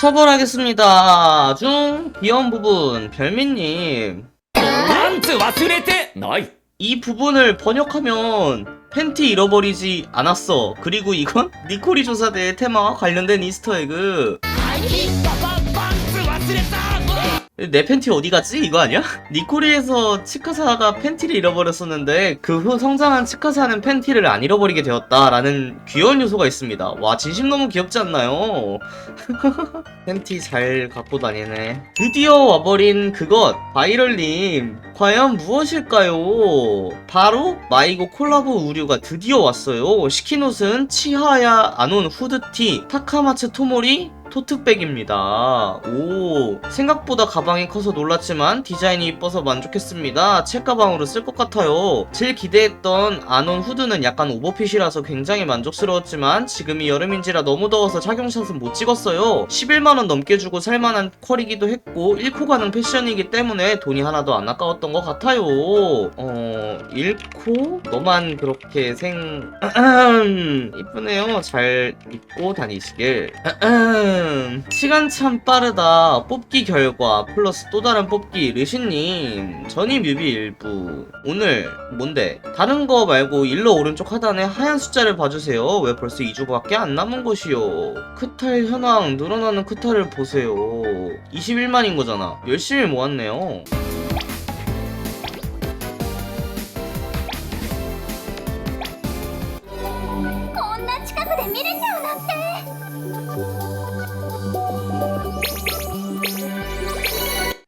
처벌하겠습니다. 중 비염 부분 별미님. 난트 와스레테 나이. 이 부분을 번역하면 팬티 잃어버리지 않았어. 그리고 이건 니콜이 조사대 테마와 관련된 이스터에그. 내 팬티 어디 갔지? 이거 아니야? 니코리에서 치카사가 팬티를 잃어버렸었는데 그 후 성장한 치카사는 팬티를 안 잃어버리게 되었다라는 귀여운 요소가 있습니다. 와 진심 너무 귀엽지 않나요? 팬티 잘 갖고 다니네. 드디어 와버린 그것 바이럴님 과연 무엇일까요? 바로 마이고 콜라보 우류가 드디어 왔어요. 시킨 옷은 치하야 아논 후드티, 타카마츠 토모리, 토트백입니다. 오, 생각보다 가방이 커서 놀랐지만 디자인이 이뻐서 만족했습니다. 책가방으로 쓸 것 같아요. 제일 기대했던 아논 후드는 약간 오버핏이라서 굉장히 만족스러웠지만 지금이 여름인지라 너무 더워서 착용샷은 못 찍었어요. 11만원 넘게 주고 살만한 퀄이기도 했고 1코 가능 패션이기 때문에 돈이 하나도 안 아까웠던 것 같아요. 어, 1코? 너만 그렇게 생... 이쁘네요. 잘 입고 다니시길. 음, 시간 참 빠르다. 뽑기 결과 플러스 또 다른 뽑기 르신님 전이 뮤비 일부 오늘 뭔데? 다른 거 말고 일러 오른쪽 하단에 하얀 숫자를 봐주세요. 왜 벌써 2주밖에 안 남은 것이요? 크탈 현황 늘어나는 크탈을 보세요. 21만인 거잖아. 열심히 모았네요.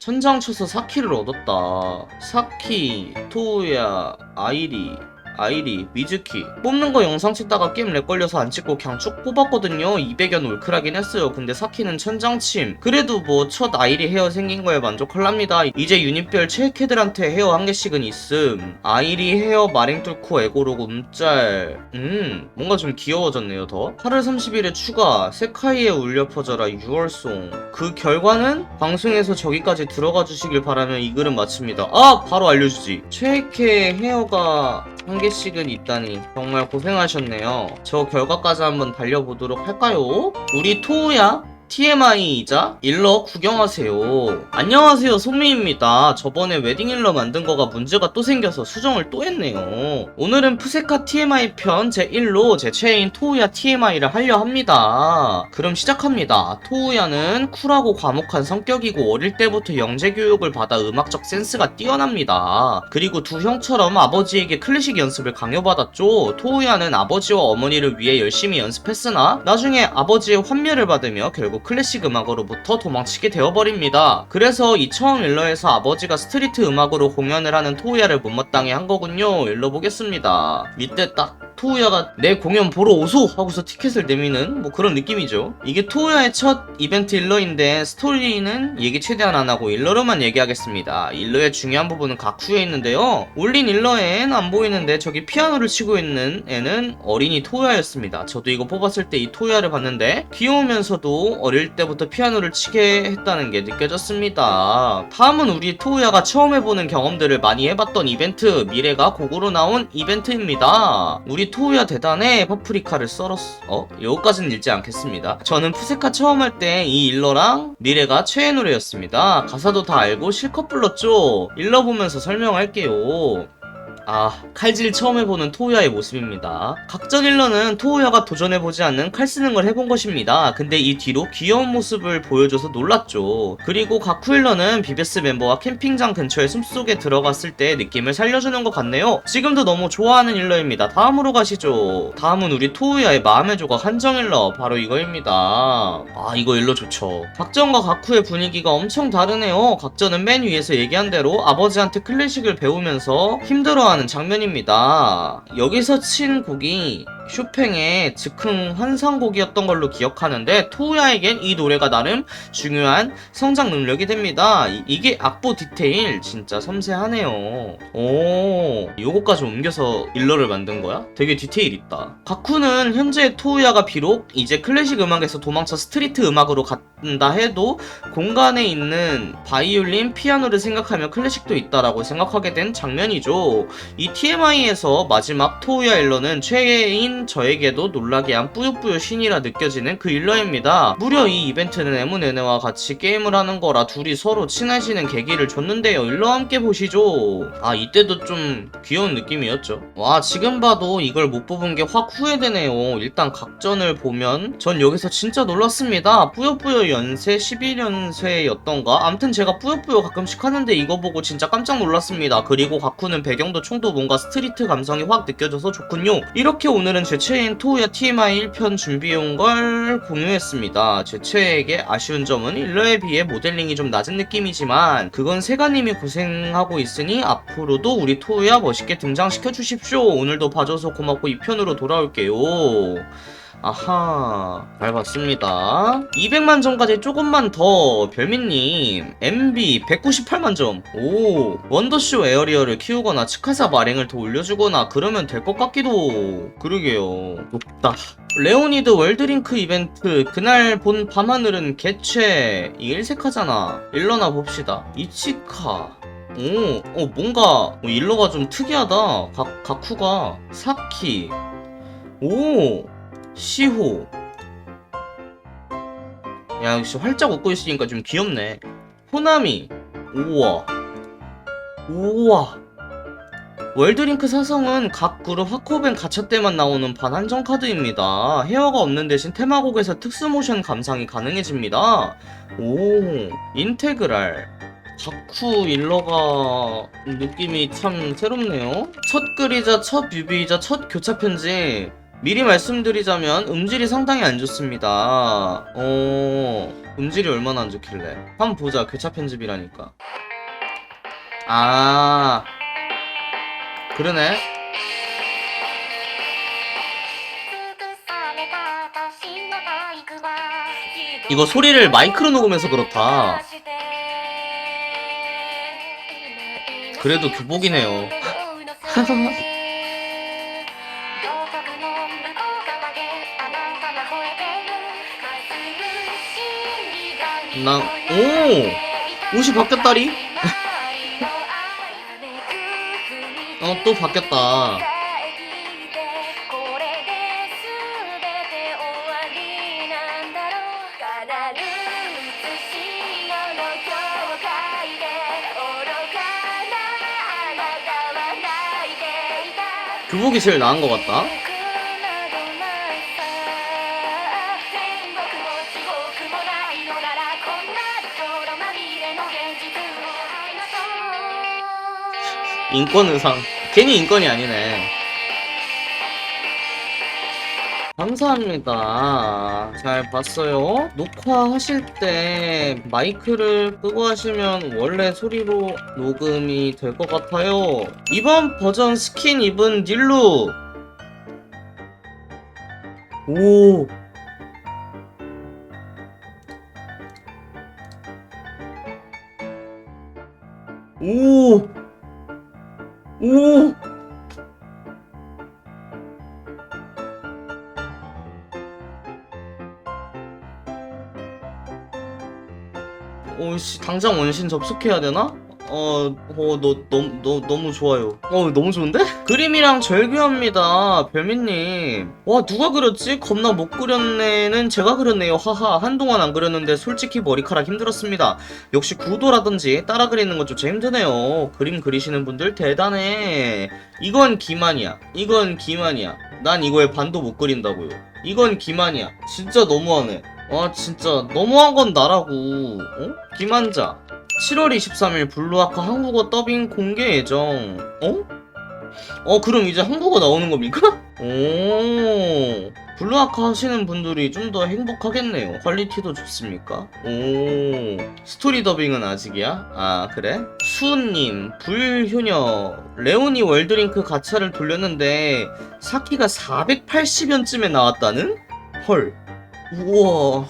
천장 쳐서 사키를 얻었다. 사키, 토우야, 아이리, 아이리, 미즈키. 뽑는 거 영상 찍다가 게임 렉 걸려서 안 찍고 그냥 쭉 뽑았거든요. 200연 올크라긴 했어요. 근데 사키는 천장침. 그래도 뭐 첫 아이리 헤어 생긴 거에 만족할랍니다. 이제 유닛별 체크들한테 헤어 한 개씩은 있음. 아이리 헤어 마랭 뚫고 에고로 움짤. 음, 뭔가 좀 귀여워졌네요, 더. 8월 30일에 추가. 세카이에 울려 퍼져라 6월송. 그 결과는 방송에서 저기까지 들어가 주시길 바라며 이 글은 마칩니다. 아! 바로 알려주지. 최애케 헤어가 한 개씩은 있다니 정말 고생하셨네요. 저 결과까지 한번 달려보도록 할까요? 우리 토우야 TMI이자 일러 구경하세요. 안녕하세요, 소미입니다. 저번에 웨딩 일러 만든 거가 문제가 또 생겨서 수정을 또 했네요. 오늘은 푸세카 TMI 편 제1로 제 최애인 토우야 TMI를 하려 합니다. 그럼 시작합니다. 토우야는 쿨하고 과묵한 성격이고 어릴 때부터 영재 교육을 받아 음악적 센스가 뛰어납니다. 그리고 두 형처럼 아버지에게 클래식 연습을 강요받았죠. 토우야는 아버지와 어머니를 위해 열심히 연습했으나 나중에 아버지의 환멸을 받으며 결국 클래식 음악으로부터 도망치게 되어버립니다. 그래서 이 처음 일러에서 아버지가 스트리트 음악으로 공연을 하는 토우야를 못마땅해 한 거군요. 일러 보겠습니다. 밑에 딱 토우야가 내 공연 보러 오소! 하고서 티켓을 내미는 뭐 그런 느낌이죠. 이게 토우야의 첫 이벤트 일러인데 스토리는 얘기 최대한 안 하고 일러로만 얘기하겠습니다. 일러의 중요한 부분은 각 후에 있는데요. 올린 일러엔 안 보이는데 저기 피아노를 치고 있는 애는 어린이 토우야였습니다. 저도 이거 뽑았을 때 이 토우야를 봤는데 귀여우면서도 어릴 때부터 피아노를 치게 했다는 게 느껴졌습니다. 다음은 우리 토우야가 처음 해보는 경험들을 많이 해봤던 이벤트 미래가 곡으로 나온 이벤트입니다. 우리 토우야 대단해 파프리카를 썰었어. 어? 여기까지는 읽지 않겠습니다. 저는 푸세카 처음 할 때 이 일러랑 미래가 최애 노래였습니다. 가사도 다 알고 실컷 불렀죠? 일러 보면서 설명할게요. 아, 칼질 처음 해보는 토우야의 모습입니다. 각전 일러는 토우야가 도전해보지 않는 칼 쓰는 걸 해본 것입니다. 근데 이 뒤로 귀여운 모습을 보여줘서 놀랐죠. 그리고 가쿠 일러는 비베스 멤버와 캠핑장 근처에 숨속에 들어갔을 때 느낌을 살려주는 것 같네요. 지금도 너무 좋아하는 일러입니다. 다음으로 가시죠. 다음은 우리 토우야의 마음의 조각 한정 일러. 바로 이거입니다. 아, 이거 일러 좋죠. 각전과 가쿠의 분위기가 엄청 다르네요. 각전은 맨 위에서 얘기한 대로 아버지한테 클래식을 배우면서 힘들어 하는 장면입니다. 여기서 친 곡이 쇼팽의 즉흥 환상곡이었던 걸로 기억하는데 토우야에겐 이 노래가 나름 중요한 성장 능력이 됩니다. 이, 게 악보 디테일 진짜 섬세하네요. 오, 요거까지 옮겨서 일러를 만든 거야? 되게 디테일 있다. 가쿠는 현재 토우야가 비록 이제 클래식 음악에서 도망쳐 스트리트 음악으로 간다 해도 공간에 있는 바이올린, 피아노를 생각하며 클래식도 있다라고 생각하게 된 장면이죠. 이 TMI에서 마지막 토우야 일러는 최애인 저에게도 놀라게 한 뿌요뿌요 신이라 느껴지는 그 일러입니다. 무려 이 이벤트는 에무네네와 같이 게임을 하는 거라 둘이 서로 친해지는 계기를 줬는데요. 일러 함께 보시죠. 아 이때도 좀 귀여운 느낌이었죠. 와 지금 봐도 이걸 못 뽑은 게 확 후회되네요. 일단 각전을 보면 전 여기서 진짜 놀랐습니다. 뿌요뿌요 연세 11연세였던가? 암튼 제가 뿌요뿌요 가끔씩 하는데 이거 보고 진짜 깜짝 놀랐습니다. 그리고 가쿠는 배경도 총도 뭔가 스트리트 감성이 확 느껴져서 좋군요. 이렇게 오늘은 제 최애인 토우야 TMI 1편 준비해온 걸 공유했습니다. 제 최애에게 아쉬운 점은 일러에 비해 모델링이 좀 낮은 느낌이지만 그건 세가님이 고생하고 있으니 앞으로도 우리 토우야 멋있게 등장시켜 주십시오. 오늘도 봐줘서 고맙고 이 편으로 돌아올게요. 아하 잘 봤습니다. 200만 점까지 조금만 더 별미님. MB 198만 점오 원더쇼 에어리어를 키우거나 치카사 마랭을 더 올려주거나 그러면 될 것 같기도. 그러게요. 높다. 레오니드 월드링크 이벤트. 그날 본 밤하늘은 개최. 이 일색하잖아. 일러나 봅시다. 이치카. 오, 어 뭔가 어, 일러가 좀 특이하다. 가, 가쿠가. 사키. 오 시호 야 역시 활짝 웃고 있으니까 좀 귀엽네 호나미 우와 우와 월드링크 사성은 각 그룹 하코벤 가차 때만 나오는 반한정 카드입니다. 헤어가 없는 대신 테마곡에서 특수 모션 감상이 가능해집니다. 오, 인테그랄. 다쿠 일러가 느낌이 참 새롭네요. 첫 글이자 첫 뮤비이자 첫 교차 편지. 미리 말씀드리자면 음질이 상당히 안 좋습니다. 어, 음질이 얼마나 안 좋길래. 한번 보자. 교차 편집이라니까. 아, 그러네. 이거 소리를 마이크로 녹음해서 그렇다. 그래도 교복이네요. 나, 오! 옷이 바뀌었다리? 어, 또 바뀌었다. 교복이 제일 나은 것 같다. 인권 의상. 괜히 인권이 아니네. 감사합니다. 잘 봤어요. 녹화하실 때 마이크를 끄고 하시면 원래 소리로 녹음이 될 것 같아요. 이번 버전 스킨 입은 닐루. 오. 오. 오. 오씨 당장 원신 접속해야 되나? 어, 어, 너, 너, 너, 너무 좋아요. 어, 너무 좋은데? 그림이랑 절규합니다. 별미님. 와, 누가 그렸지? 겁나 못 그렸네는 제가 그렸네요. 하하. 한동안 안 그렸는데 솔직히 머리카락 힘들었습니다. 역시 구도라든지 따라 그리는 것조차 힘드네요. 그림 그리시는 분들 대단해. 이건 기만이야. 이건 기만이야. 난 이거에 반도 못 그린다고요. 이건 기만이야. 진짜 너무하네. 와, 진짜 너무한 건 나라고. 어? 기만자. 7월 23일 블루아카 한국어 더빙 공개 예정. 어? 어, 그럼 이제 한국어 나오는 겁니까? 오. 블루아카 하시는 분들이 좀 더 행복하겠네요. 퀄리티도 좋습니까? 오. 스토리 더빙은 아직이야? 아, 그래? 수은님, 불효녀, 레오니 월드링크 가차를 돌렸는데, 사키가 480연쯤에 나왔다는? 헐. 우와.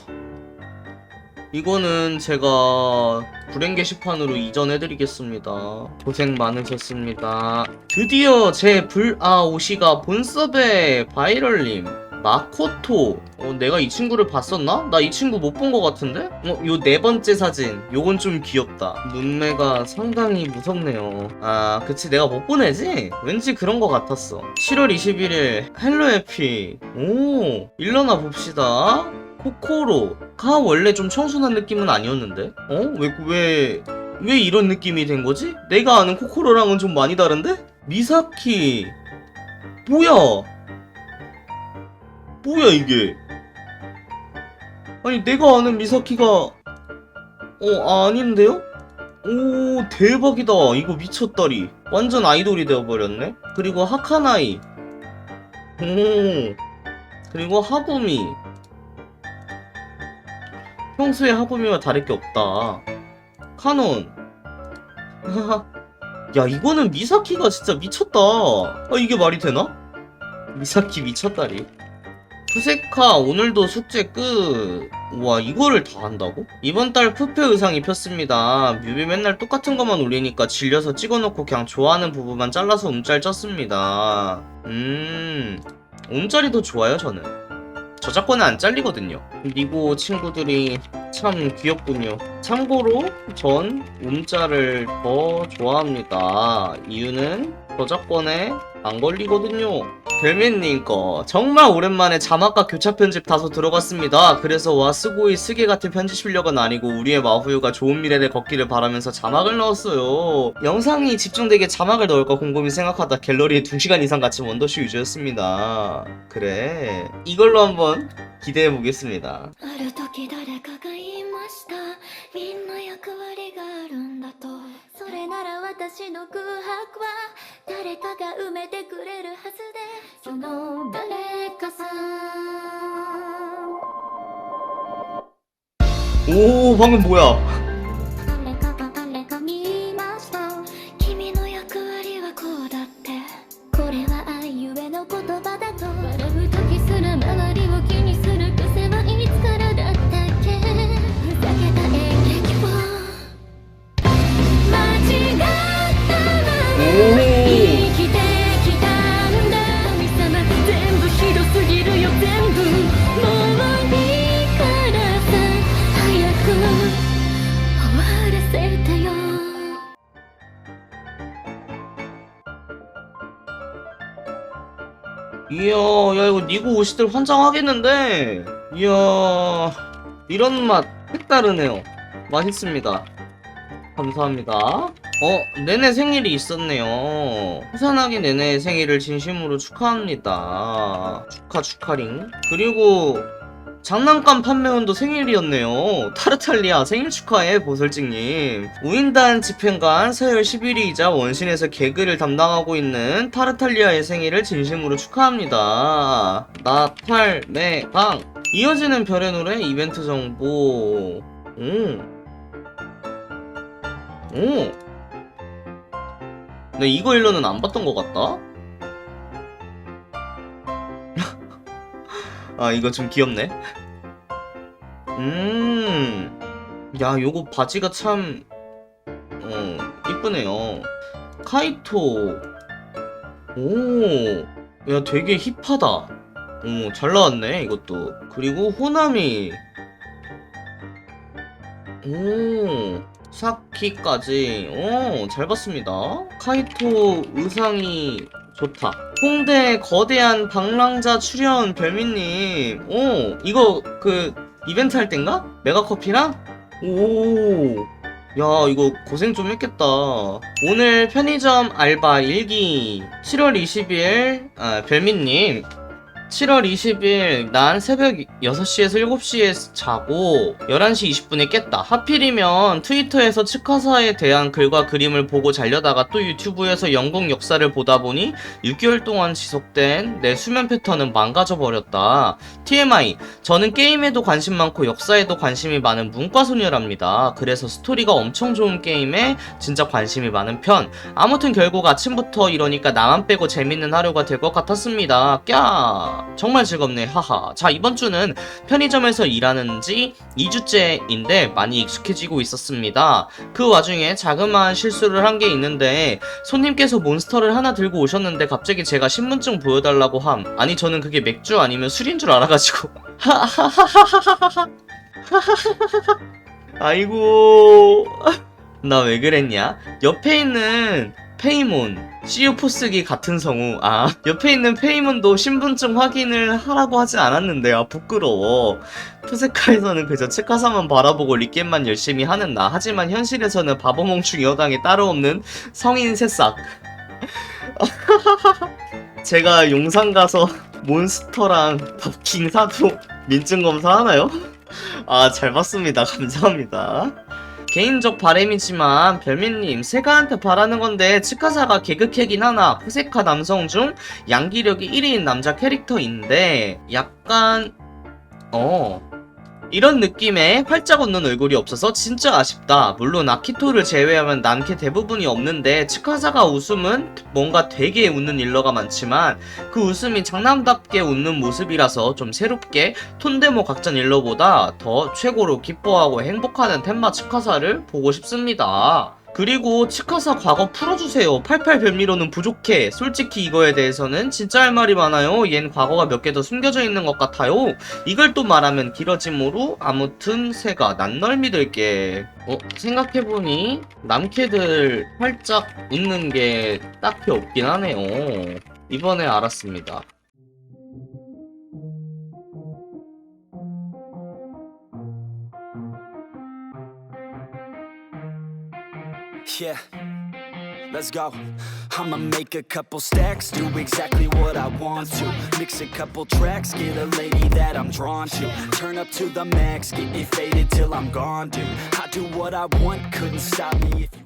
이거는 제가 불행 게시판으로 이전해드리겠습니다. 고생 많으셨습니다. 드디어 제 불아오시가 본섭의 바이럴님. 마코토. 어, 내가 이 친구를 봤었나? 나 이 친구 못 본 것 같은데? 어, 요 네 번째 사진. 요건 좀 귀엽다. 눈매가 상당히 무섭네요. 아, 그치. 내가 못 보내지? 왠지 그런 것 같았어. 7월 21일, 헬로 에피. 오, 일러나 봅시다. 코코로가 원래 좀 청순한 느낌은 아니었는데? 어? 왜, 왜, 왜 이런 느낌이 된 거지? 내가 아는 코코로랑은 좀 많이 다른데? 미사키. 뭐야? 뭐야, 이게? 아니, 내가 아는 미사키가, 어, 아닌데요? 오, 대박이다. 이거 미쳤다리. 완전 아이돌이 되어버렸네? 그리고 하카나이. 오, 그리고 하부미. 평소에 하부미와 다를 게 없다. 카논. 야, 이거는 미사키가 진짜 미쳤다. 아, 이게 말이 되나? 미사키 미쳤다리. 푸세카 오늘도 숙제 끝. 와 이거를 다 한다고? 이번 달 푸페 의상 입혔습니다. 뮤비 맨날 똑같은 것만 올리니까 질려서 찍어놓고 그냥 좋아하는 부분만 잘라서 움짤 쪘습니다. 음, 움짤이 더 좋아요 저는. 저작권은 안 잘리거든요. 그리고 친구들이 참 귀엽군요. 참고로 전 움짤을 더 좋아합니다. 이유는 저작권에 안 걸리거든요. 별맨님 거 정말 오랜만에 자막과 교차 편집 다소 들어갔습니다. 그래서 와스고이 스게 같은 편집 실력은 아니고 우리의 마후유가 좋은 미래를 걷기를 바라면서 자막을 넣었어요. 영상이 집중되게 자막을 넣을까 곰곰이 생각하다 갤러리에 2시간 이상 같이 원더쇼 유저였습니다. 그래 이걸로 한번 기대해 보겠습니다. 私の空白は誰かが埋めてくれるはずでその誰かさん 오 방금 뭐야? 誰かが誰かに言いました君の役割はこうだってこれは愛ゆえの言葉 葉 이야, 야, 이거 니고 옷이들 환장하겠는데? 이야, 이런 맛 색다르네요. 맛있습니다. 감사합니다. 어, 내내 생일이 있었네요. 후산하게 내내 생일을 진심으로 축하합니다. 축하, 축하링. 그리고, 장난감 판매원도 생일이었네요. 타르탈리아 생일 축하해, 보설직님. 우인단 집행관 서열 11위이자 원신에서 개그를 담당하고 있는 타르탈리아의 생일을 진심으로 축하합니다. 나탈매방. 이어지는 별의 노래 이벤트 정보. 오. 오. 네, 이거 일러는 안 봤던 것 같다? 아, 이거 좀 귀엽네. 음. 야, 요거 바지가 참, 어, 이쁘네요. 카이토. 오. 야, 되게 힙하다. 오, 잘 나왔네, 이것도. 그리고 호나미. 오. 사키까지. 오, 잘 봤습니다. 카이토 의상이 좋다. 홍대 거대한 방랑자 출연 별미님. 오, 이거 그 이벤트 할 땐가? 메가커피랑? 오. 야, 이거 고생 좀 했겠다. 오늘 편의점 알바 일기. 7월 20일, 아, 별미님. 7월 20일, 난 새벽 6시에서 7시에 자고 11시 20분에 깼다. 하필이면 트위터에서 치카사에 대한 글과 그림을 보고 잘려다가 또 유튜브에서 영국 역사를 보다 보니 6개월 동안 지속된 내 수면 패턴은 망가져 버렸다. TMI. 저는 게임에도 관심 많고 역사에도 관심이 많은 문과 소녀랍니다. 그래서 스토리가 엄청 좋은 게임에 진짜 관심이 많은 편. 아무튼 결국 아침부터 이러니까 나만 빼고 재밌는 하루가 될 것 같았습니다. 꺄! 정말 즐겁네. 하하. 자 이번 주는 편의점에서 일하는 지 2주째인데 많이 익숙해지고 있었습니다. 그 와중에 자그마한 실수를 한 게 있는데 손님께서 몬스터를 하나 들고 오셨는데 갑자기 제가 신분증 보여달라고 함. 아니 저는 그게 맥주 아니면 술인 줄 알아가지고. 하하하하하하하 아이고. 나 왜 그랬냐? 옆에 있는 페이몬 시우포스기 같은 성우. 아 옆에 있는 페이몬도 신분증 확인을 하라고 하지 않았는데 아 부끄러워. 푸세카에서는 그저 측가사만 바라보고 리겜만 열심히 하는 나 하지만 현실에서는 바보멍충 여당에 따로 없는 성인 새싹. 제가 용산 가서 몬스터랑 버킹 사도 민증 검사 하나요? 아 잘 봤습니다. 감사합니다 개인적 바램이지만 별미님 세가한테 바라는 건데 치카사가 개그캐긴 하나? 푸세카 남성 중 양기력이 1위인 남자 캐릭터인데 약간 어 이런 느낌의 활짝 웃는 얼굴이 없어서 진짜 아쉽다. 물론 아키토를 제외하면 남캐 대부분이 없는데 치카사가 웃음은 뭔가 되게 웃는 일러가 많지만 그 웃음이 장남답게 웃는 모습이라서 좀 새롭게 톤데모 각전 일러보다 더 최고로 기뻐하고 행복하는 텐마 치카사를 보고 싶습니다. 그리고 치카사 과거 풀어주세요. 88 별미로는 부족해. 솔직히 이거에 대해서는 진짜 할 말이 많아요. 얜 과거가 몇 개 더 숨겨져 있는 것 같아요. 이걸 또 말하면 길어지므로 아무튼 새가 난널 믿을게. 어, 생각해보니 남캐들 활짝 웃는 게 딱히 없긴 하네요. 이번에 알았습니다. Yeah, let's go. I'ma make a couple stacks, do exactly what I want to. Mix a couple tracks, get a lady that I'm drawn to. Turn up to the max, get me faded till I'm gone, dude. I do what I want, couldn't stop me if you.